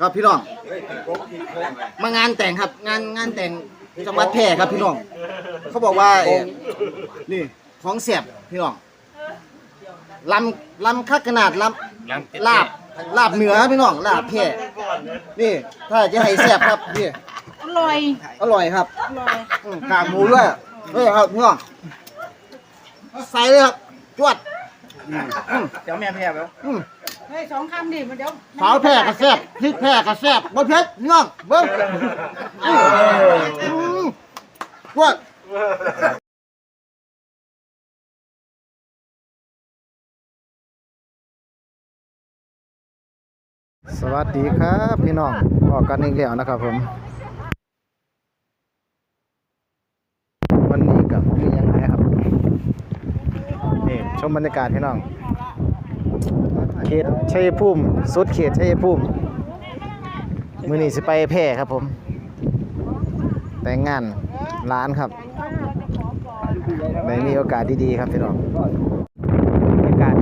ครับพี่น้อง มางานแต่งครับ งานงานแต่งจังหวัดแพร่ครับพี่น้อง เขาบอกว่าเอ่อนี่ของเสียบพี่น้องลำลำคักขนาดลำลาบลาบเหนือพี่น้องลาบแพร่นี่ ถ้าจะให้แซ่บครับนี่อร่อยอร่อยครับอร่อยอืมกากหมูด้วยเฮ้ยครับพี่น้องใส่เลยครับจวดอืมอืมเจ้าแม่แพ้แล้วอืม เฮ้ยสองคำดิมันเดี๋ยวสาวแพร่กระแซบพริกแพร่กระแซบบ่เผ็ดพี่น้องเบิ้งอืมจวดสวัสดีครับพี่น้องออกกันอีกแล้วนะครับผม วันนี้กับมียังไงครับ นี่ชมบรรยากาศพี่น้อง เขตชัยภูมิสุดเขตชัยภูมิมือนี้สิไปแพร่ครับผม แต่งงานร้านครับได้มีโอกาสดีๆครับพี่น้องบรรยากาศ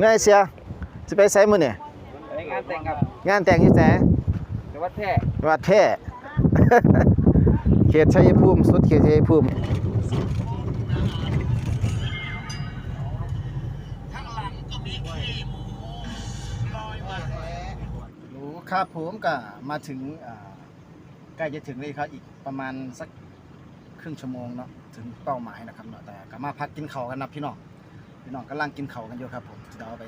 เงยเสียจะไปไซมือเนี่ยในงานแต่งกับงานแต่งอยู่แสจังหวัดแพร่วัดแพร่เขตชัยภูมิสุดเขตชัยภูมิ ครับผมก็มาถึงใกล้จะถึงเลยครับอีกประมาณสักครึ่งชั่วโมงเนาะถึงเป้าหมายนะครับเนาะแต่ก็มาพักกินข้ากันนะพี่น้องพี่น้องกำลังกินข้ากันอยู่ครับผมเดี๋ยวเอาไป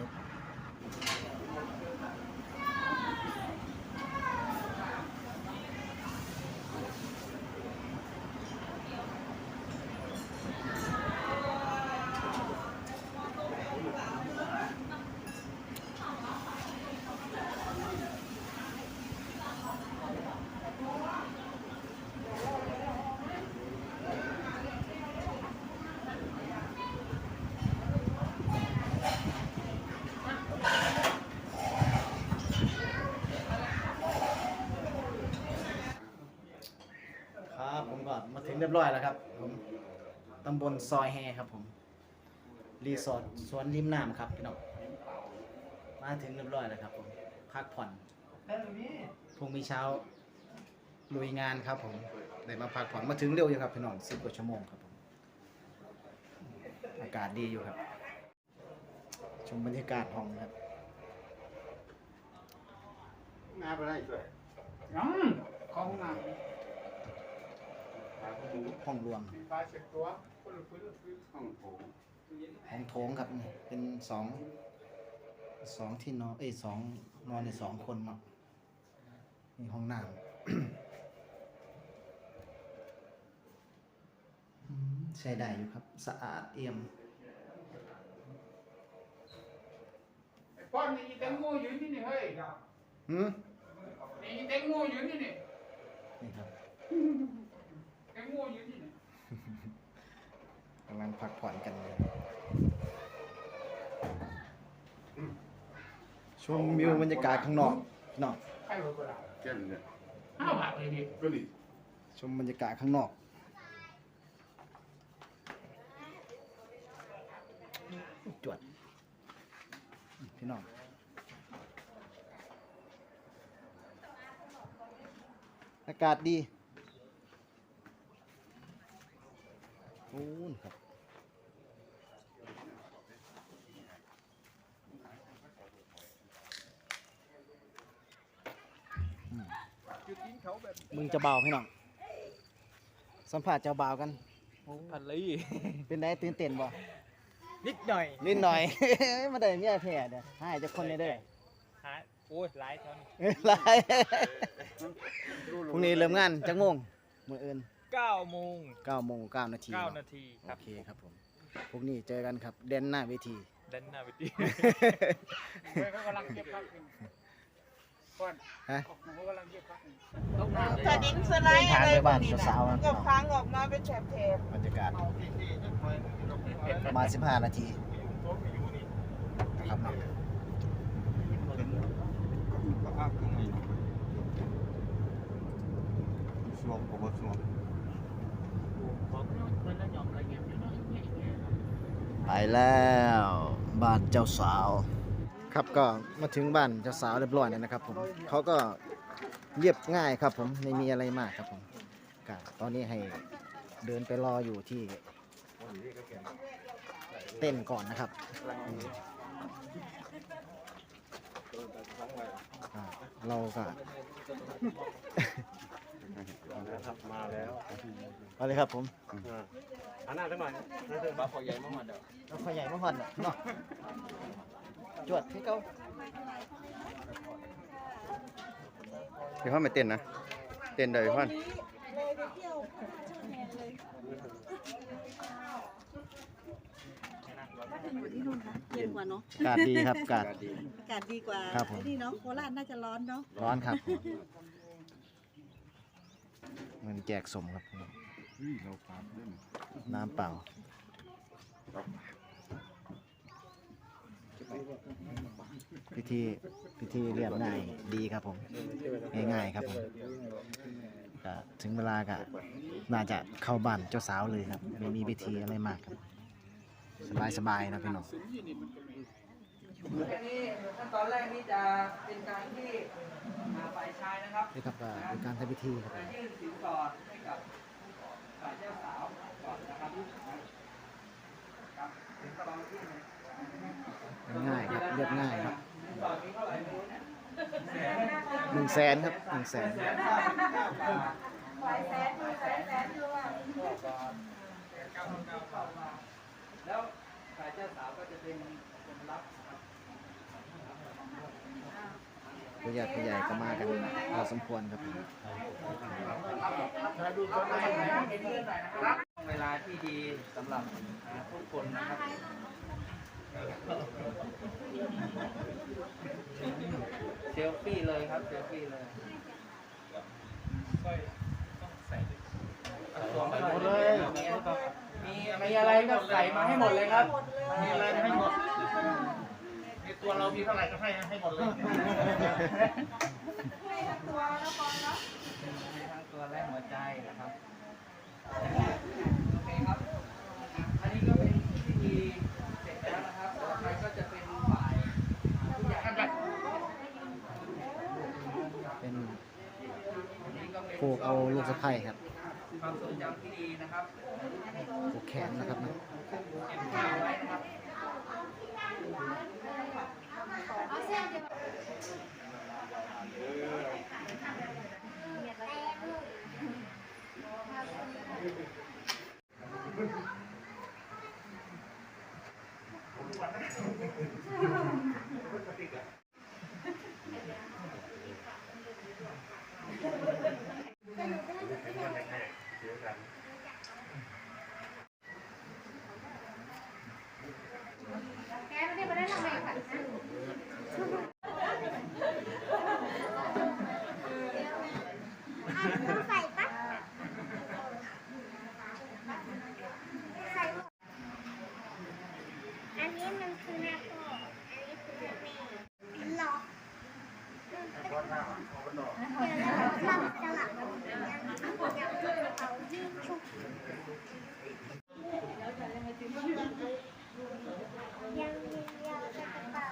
รียบร้อยแล้วครับผมตำบลซอยแฮครับผม รีสอร์ทสวนริมน้ำครับพี่น้อง มาถึงเรียบร้อยแล้วครับผม พักผ่อน พรุ่งนี้เช้าลุยงานครับผม ได้มาพักผ่อนมาถึงเร็วอยู่ครับพี่น้องสิบกว่าชั่วโมงครับผม อากาศดีอยู่ครับ ชมบรรยากาศห้องครับอืมของน้ ห้องรวมห้องโถงครับนี่เป็นสองสองที่นอนเอ้ยสองนอนในสองคนเนาะมีห้องน้ำอืมใช้ได้อยู่ครับ สะอาดเอี่ยมำป้อนนี่แตงโมอยู่นี่นี่เฮ้ยหืมนี่แตงโมอยู่นี่นี่นี่ครับ แตงโมอยู่นี่นี่กำลังพักผ่อนกันเลยชมวิวบรรยากาศข้างนอกเนาะใครรู้ก็ได้ Geldi. ห้าบาทเลยนี่ Böyle ชมบรรยากาศข้างนอก จวด พี่น้องอากาศดีโอ้นครับ มึงจะเบาพี่น้องสัมผัสเจ้าบ่าวกัน พันลีเป็นไงตื่นเต้นบ่นิดหน่อยนิดหน่อย มาได้เมียแพ้เด้อให้เจะคนนี้เด้อหาโอ้ยหลายเท่านี้เอ้ยหลายพรุ่งนี้เริ่มงานจักโมงมื้ออื่นเก้าโมง9โมง9นาทีเก้าเนาะนาทีคโอรับเคครับผมพรุ่งนี้เจอกันครับเด่นหน้าเวที ดันหน้าไปดีเขากำลังเก็บพักอยู่ก่อนฮะเขากำลังเก็บพัก อยู่สดินสไลด์อะไรทางไปบ้านพวกสาวๆนะก็พังออกมาเป็นแถบบรรยากาศ ประมาณ 15 นาทีครับเนาะ Suam, baba suam. ไปแล้ว บ้านเจ้าสาว ครับก็มาถึงบ้านเจ้าสาวเรียบร้อยแล้วนะครับผมเขาก็เรียบง่ายครับผมไม่มีอะไรมากครับผมก็ตอนนี้ให้เดินไปรออยู่ที่เต้นก่อนนะครับอืมอ่าเราก็ครับมาแล้วเอาเลยครับผมอันหน้าสักหน่อยบ้าพอใหญ่มากๆเดี๋ยวเอาขยายมาหอดน่ะเนาะ จวดพี่เก้าพี่พ่อไม่เต้นนะ เต้นได้พี่พ่ออยู่ที่นู่นค่ะเย็นกว่าเนาะกาดดีครับกาดอากาศดีกว่าครับผม ไอ้นี่เนาะโคราชน่าจะร้อนเนาะร้อนครับเงินแจกสมครับน้ำเปล่า พิธีพิธีเรียบง่ายดีครับผม ง่ายๆครับผมก็ถึงเวลาก็น่าจะเข้าบ้านเจ้าสาวเลยครับ ไม่มีพิธีอะไรมากครับ สบายๆนะพี่น้องอันนี้ขั้นตอนแรกนี่จะเป็นการที่ฝ่ายชายนะครับนี่ครับก็เป็นการทำพิธีครับจะยื่นสินสอดให้กับฝ่ายเจ้าสาวก่อนนะครับครับสินสอดที่ียบง่ายครับหนึ่งแสนครับหนึ่งแสนแสนบาทฝ่ายแสนดูแสนแสนดูว่าแล้วฝ่ายเจ้าสาวก็จะเป็นคนรับผู้ใหญ่ผู้ใหญ่ก็มากันพอสมควรครับเวลาที่ดีสำหรับทุกคนนะครับ เซลฟี่เลยครับเซลฟี่เลยสวมใส่หมดเลยมีมีอะไรก็ใส่มาให้หมดเลยครับมีอะไรให้หมดในตัวเรามีเท่าไหร่ก็ให้ให้หมดเลยให้ทั้งตัวและหัวใจนะครับโอเคครับ อันนี้ก็เป็นพิธีเสร็จแล้วนะครับต่อไปก็จะเป็นฝ่ายผู้ใหญ่ครับ เป็น อันนี้ก็เป็น ผูกเอาลูกสะใภ้ครับความทรงจำที่ดีนะครับผูกแขนนะครับนะเก็บภาพไว้นะครับ ใส่ปะใส่หมดอันนี้มันคือหน้าพ่อ อันนี้คือหน้าแม่หรอเดี๋ยวเราทำสลับกันยังเอายืดชุบยังมียาวกระเป๋า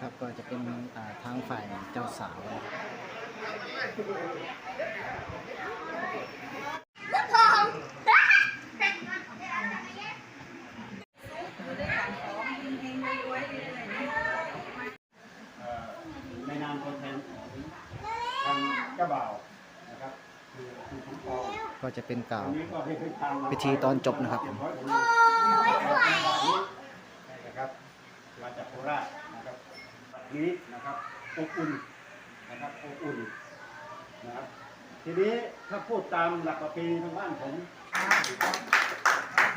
ครับก็จะเป็นอ่าทางฝ่ายเจ้า สาวในนามตัวแทนของทางเจ้าบ่าวนะครับคือคือของปอก็จะเป็นกล่าววันนี้ก็ให้ทางพิธีตอนจบนะครับผมนะครับมาจากโคราชนะครับนี้นะครับอบอุ่น นะครับอบอุ่นนะครับทีนี้ถ้าพูดตามหลักประเพณีทางบ้านผม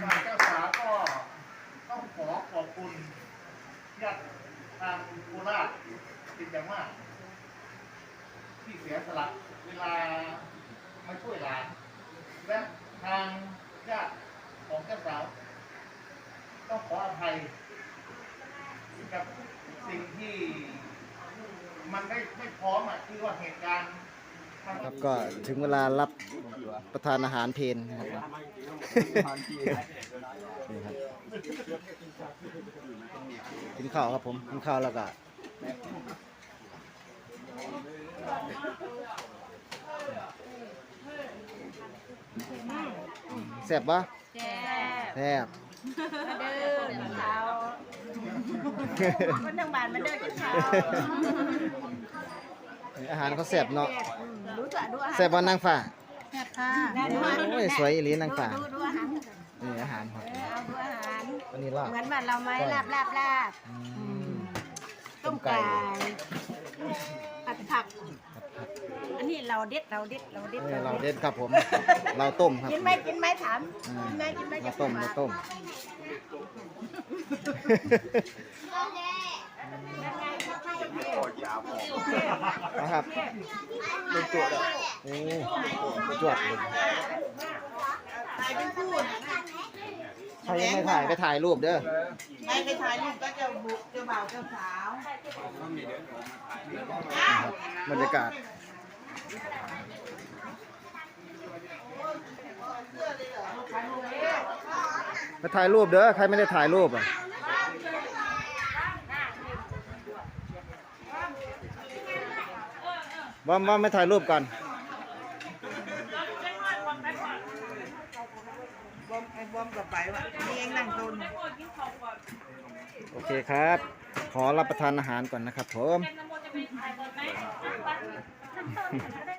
ฝ่ายเจ้าสาวก็ต้องขอขอบคุณญาติทางโคราชเป็นอย่างมาก ที่เสียสละเวลามาช่วยหลาน และทางญาติของเจ้าสาว ต้องขออภัยกับสิ่งที่ มันไม่ไม่พร้อมอะคือว่าเหตุการณ์ครับก็ถึงเวลารับประทานอาหารเพนนะครับนี่ครับกินข้าวครับผมกินข้าวแล้วก็แซ่บปะแซ่บแซ่บมาเด้อกินข้าว คนทางบ้านมาเด้อกินข้าวอาหารเขาแซ่บเนาะรู้จักดูอาหารแซ่บบ่นางฟ้าแซ่บค่ะโอ้ยสวยอีหลีนางฟ้าดูดูอาหารนี่อาหารครับเออเอาดูอาหารอันนี้ลาบเหมือนบ้านเราไหมลาบลาบลาบอืมต้มไก่ผัดผักอันนี้เราเด็ดเราเด็ดเราเด็ดนี่เราเด็ดครับผม เราต้มครับกินไหมกินไหมถามอืมกินไหมกินไหมเราต้มเราต้ม นะครับเป็นตัวเลยโอ้จวดเลยใครยังไม่ถ่ายไปถ่ายรูปเด้อไปไปถ่ายรูปก็จะบุกจ้าบ่าวเจ้าสาวบรรยากาศ ไปถ่ายรูปเด้อใครไม่ได้ถ่ายรูปอะบอมบอมไม่ถ่ายรูปกันบอมไอ้บอมกับไปวะนี่เองนั่งตนโอเคครับ ขอรับประทานอาหารก่อนนะครับผม